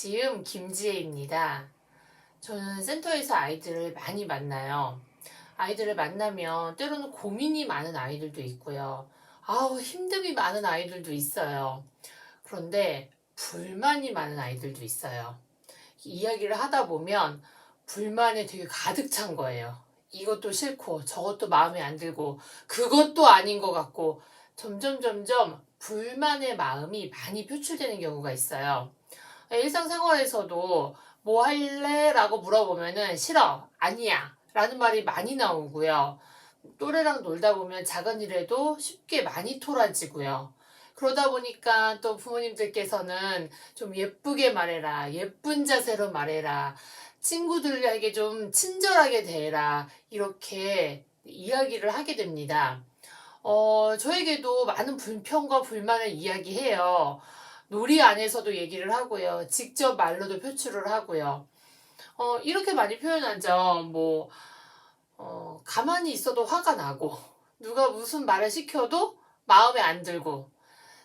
지음 김지혜입니다. 저는 센터에서 아이들을 많이 만나요. 아이들을 만나면 때로는 고민이 많은 아이들도 있고요. 아우, 힘듦이 많은 아이들도 있어요. 그런데 불만이 많은 아이들도 있어요. 이야기를 하다 보면 불만에 되게 가득 찬 거예요. 이것도 싫고 저것도 마음에 안 들고 그것도 아닌 것 같고 점점 점점 불만의 마음이 많이 표출되는 경우가 있어요. 일상생활에서도 뭐 할래? 라고 물어보면은 싫어, 아니야 라는 말이 많이 나오고요. 또래랑 놀다 보면 작은 일에도 쉽게 많이 토라지고요. 그러다 보니까 또 부모님들께서는 좀 예쁘게 말해라, 예쁜 자세로 말해라, 친구들에게 좀 친절하게 대해라, 이렇게 이야기를 하게 됩니다. 어, 저에게도 많은 불평과 불만을 이야기해요. 놀이 안에서도 얘기를 하고요. 직접 말로도 표출을 하고요. 어, 이렇게 많이 표현하죠. 뭐, 어, 가만히 있어도 화가 나고, 누가 무슨 말을 시켜도 마음에 안 들고,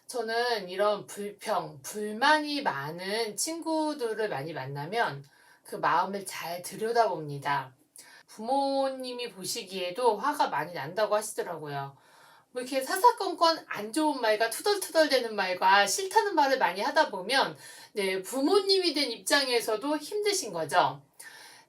저는 이런 불평, 불만이 많은 친구들을 많이 만나면 그 마음을 잘 들여다봅니다. 부모님이 보시기에도 화가 많이 난다고 하시더라고요. 뭐 이렇게 사사건건 안 좋은 말과 투덜투덜대는 말과 싫다는 말을 많이 하다 보면 네, 부모님이 된 입장에서도 힘드신 거죠.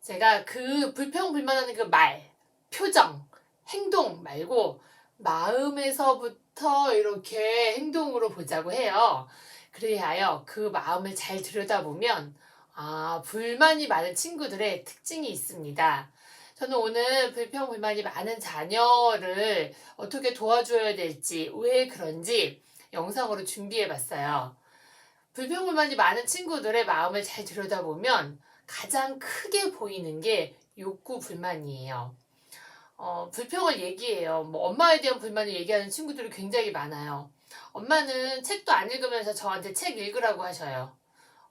제가 그 불평불만하는 그 말, 표정, 행동 말고 마음에서부터 이렇게 행동으로 보자고 해요. 그래야 그 마음을 잘 들여다보면 아, 불만이 많은 친구들의 특징이 있습니다. 저는 오늘 불평, 불만이 많은 자녀를 어떻게 도와줘야 될지, 왜 그런지 영상으로 준비해 봤어요. 불평, 불만이 많은 친구들의 마음을 잘 들여다보면 가장 크게 보이는 게 욕구, 불만이에요. 어, 불평을 얘기해요. 뭐 엄마에 대한 불만을 얘기하는 친구들이 굉장히 많아요. 엄마는 책도 안 읽으면서 저한테 책 읽으라고 하셔요.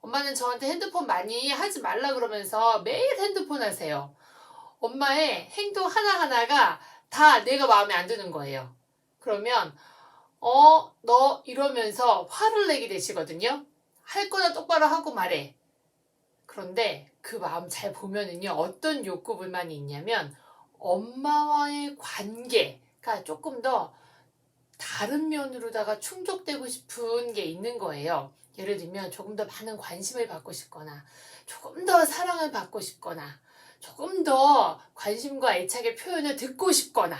엄마는 저한테 핸드폰 많이 하지 말라 그러면서 매일 핸드폰 하세요. 엄마의 행동 하나하나가 다 내가 마음에 안 드는 거예요. 그러면, 어, 너 이러면서 화를 내게 되시거든요. 할 거나 똑바로 하고 말해. 그런데 그 마음 잘 보면은요, 어떤 욕구 불만이 있냐면, 엄마와의 관계가 조금 더 다른 면으로다가 충족되고 싶은 게 있는 거예요. 예를 들면 조금 더 많은 관심을 받고 싶거나, 조금 더 사랑을 받고 싶거나, 조금 더 관심과 애착의 표현을 듣고 싶거나,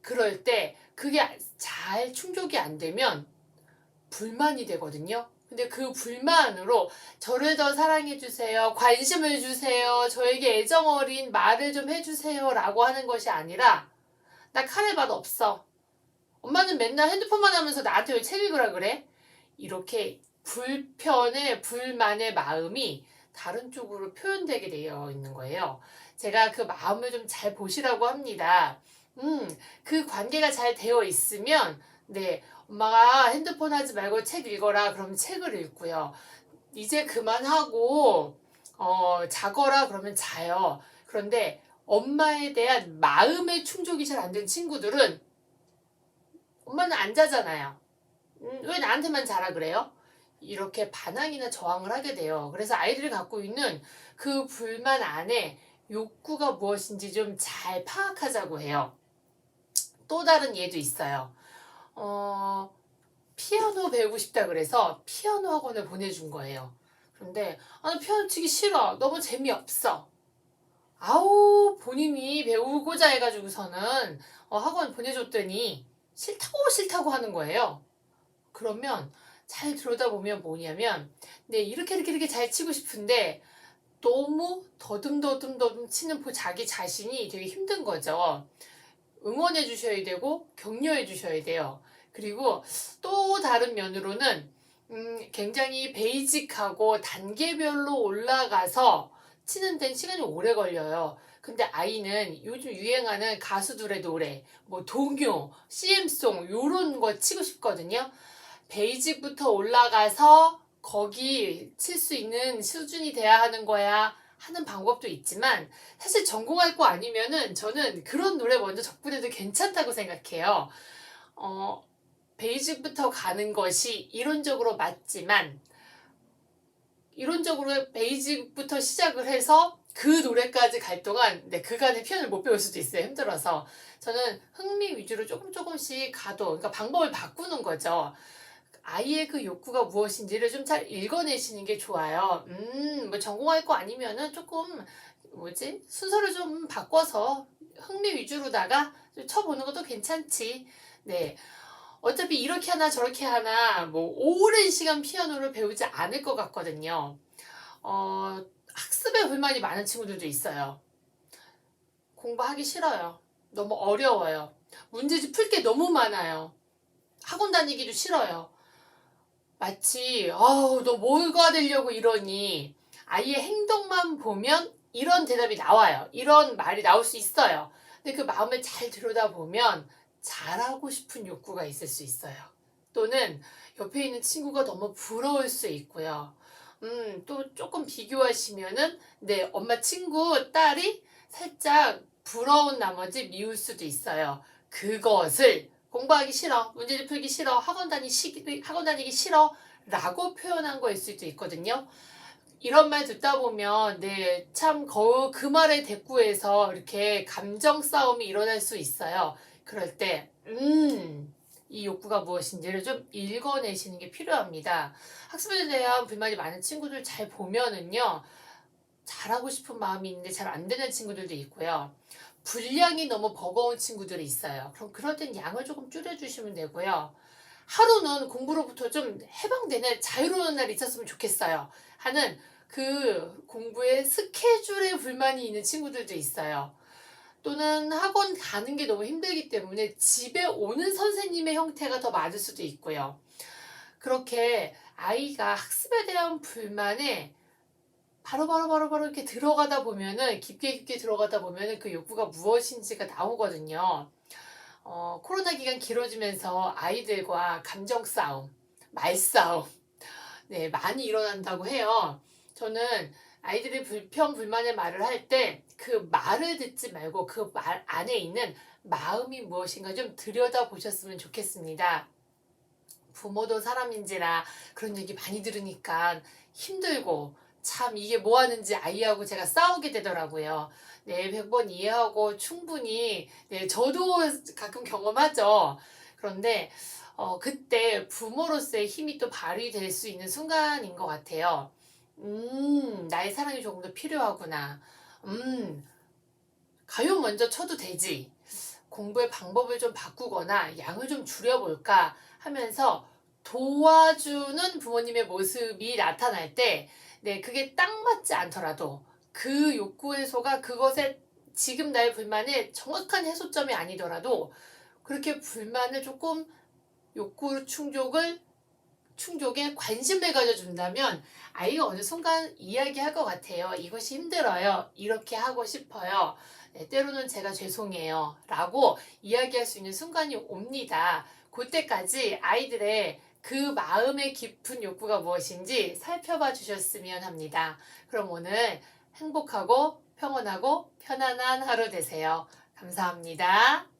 그럴 때 그게 잘 충족이 안 되면 불만이 되거든요. 근데 그 불만으로 저를 더 사랑해주세요. 관심을 주세요. 저에게 애정 어린 말을 좀 해주세요. 라고 하는 것이 아니라, 나 카레 맛 없어. 엄마는 맨날 핸드폰만 하면서 나한테 왜 책 읽으라 그래? 이렇게 불편의, 불만의 마음이 다른 쪽으로 표현되게 되어 있는 거예요. 제가 그 마음을 좀 잘 보시라고 합니다. 음, 그 관계가 잘 되어 있으면, 네, 엄마가 핸드폰 하지 말고 책 읽어라. 그럼 책을 읽고요. 이제 그만하고, 어, 자거라. 그러면 자요. 그런데 엄마에 대한 마음의 충족이 잘 안 된 친구들은 엄마는 안 자잖아요. 음, 왜 나한테만 자라 그래요? 이렇게 반항이나 저항을 하게 돼요. 그래서 아이들이 갖고 있는 그 불만 안에 욕구가 무엇인지 좀 잘 파악하자고 해요. 또 다른 예도 있어요. 어, 피아노 배우고 싶다 그래서 피아노 학원을 보내준 거예요. 그런데, 아, 나 피아노 치기 싫어. 너무 재미없어. 아우, 본인이 배우고자 해가지고서는 어, 학원 보내줬더니 싫다고 싫다고 하는 거예요. 그러면 잘 들여다 보면 뭐냐면, 네, 이렇게 이렇게 이렇게 잘 치고 싶은데, 너무 더듬더듬더듬 치는 그 자기 자신이 되게 힘든 거죠. 응원해 주셔야 되고, 격려해 주셔야 돼요. 그리고 또 다른 면으로는, 음, 굉장히 베이직하고 단계별로 올라가서 치는 데는 시간이 오래 걸려요. 근데 아이는 요즘 유행하는 가수들의 노래, 뭐 동요, CM송, 요런 거 치고 싶거든요. 베이직부터 올라가서 거기 칠 수 있는 수준이 돼야 하는 거야 하는 방법도 있지만 사실 전공할 거 아니면은 저는 그런 노래 먼저 접근해도 괜찮다고 생각해요. 어, 베이직부터 가는 것이 이론적으로 맞지만 이론적으로 베이직부터 시작을 해서 그 노래까지 갈 동안 네, 그간의 표현을 못 배울 수도 있어요. 힘들어서. 저는 흥미 위주로 조금 조금씩 가도, 그러니까 방법을 바꾸는 거죠. 아이의 그 욕구가 무엇인지를 좀 잘 읽어내시는 게 좋아요. 음, 뭐 전공할 거 아니면은 조금, 뭐지? 순서를 좀 바꿔서 흥미 위주로다가 좀 쳐보는 것도 괜찮지. 네. 어차피 이렇게 하나 저렇게 하나 뭐 오랜 시간 피아노를 배우지 않을 것 같거든요. 어, 학습에 불만이 많은 친구들도 있어요. 공부하기 싫어요. 너무 어려워요. 문제집 풀 게 너무 많아요. 학원 다니기도 싫어요. 마치 아우 너 뭐가 되려고 이러니 아이의 행동만 보면 이런 대답이 나와요. 이런 말이 나올 수 있어요. 근데 그 마음을 잘 들여다보면 잘하고 싶은 욕구가 있을 수 있어요. 또는 옆에 있는 친구가 너무 부러울 수 있고요. 음, 또 조금 비교하시면은, 네, 엄마 친구 딸이 살짝 부러운 나머지 미울 수도 있어요. 그것을 공부하기 싫어, 문제집 풀기 싫어, 학원 다니기, 시, 학원 다니기 싫어, 라고 표현한 거일 수도 있거든요. 이런 말 듣다 보면, 네, 참, 거, 그 말에 대꾸해서 이렇게 감정 싸움이 일어날 수 있어요. 그럴 때, 음, 이 욕구가 무엇인지를 좀 읽어내시는 게 필요합니다. 학습에 대한 불만이 많은 친구들 잘 보면은요, 잘하고 싶은 마음이 있는데 잘 안 되는 친구들도 있고요. 분량이 너무 버거운 친구들이 있어요. 그럼 그럴 땐 양을 조금 줄여주시면 되고요. 하루는 공부로부터 좀 해방되는 자유로운 날이 있었으면 좋겠어요. 하는 그 공부에 스케줄에 불만이 있는 친구들도 있어요. 또는 학원 가는 게 너무 힘들기 때문에 집에 오는 선생님의 형태가 더 맞을 수도 있고요. 그렇게 아이가 학습에 대한 불만에 바로바로 바로 바로 이렇게 들어가다 보면은 깊게 깊게 들어가다 보면은 그 욕구가 무엇인지가 나오거든요. 어, 코로나 기간 길어지면서 아이들과 감정 싸움, 말 싸움, 네, 많이 일어난다고 해요. 저는 아이들이 불평, 불만의 말을 할 때 그 말을 듣지 말고 그 말 안에 있는 마음이 무엇인가 좀 들여다 보셨으면 좋겠습니다. 부모도 사람인지라 그런 얘기 많이 들으니까 힘들고 참 이게 뭐 하는지 아이하고 제가 싸우게 되더라고요. 네, 100번 이해하고 충분히, 네, 저도 가끔 경험하죠. 그런데, 어, 그때 부모로서의 힘이 또 발휘될 수 있는 순간인 것 같아요. 음, 나의 사랑이 조금 더 필요하구나. 음, 가요 먼저 쳐도 되지. 공부의 방법을 좀 바꾸거나 양을 좀 줄여볼까 하면서 도와주는 부모님의 모습이 나타날 때, 네, 그게 딱 맞지 않더라도 그 욕구 해소가 그것에 지금 나의 불만의 정확한 해소점이 아니더라도 그렇게 불만을 조금 욕구 충족을 충족에 관심을 가져준다면 아이가 어느 순간 이야기할 것 같아요. 이것이 힘들어요. 이렇게 하고 싶어요. 네, 때로는 제가 죄송해요. 라고 이야기할 수 있는 순간이 옵니다. 그때까지 아이들의 그 마음의 깊은 욕구가 무엇인지 살펴봐 주셨으면 합니다. 그럼 오늘 행복하고 평온하고 편안한 하루 되세요. 감사합니다.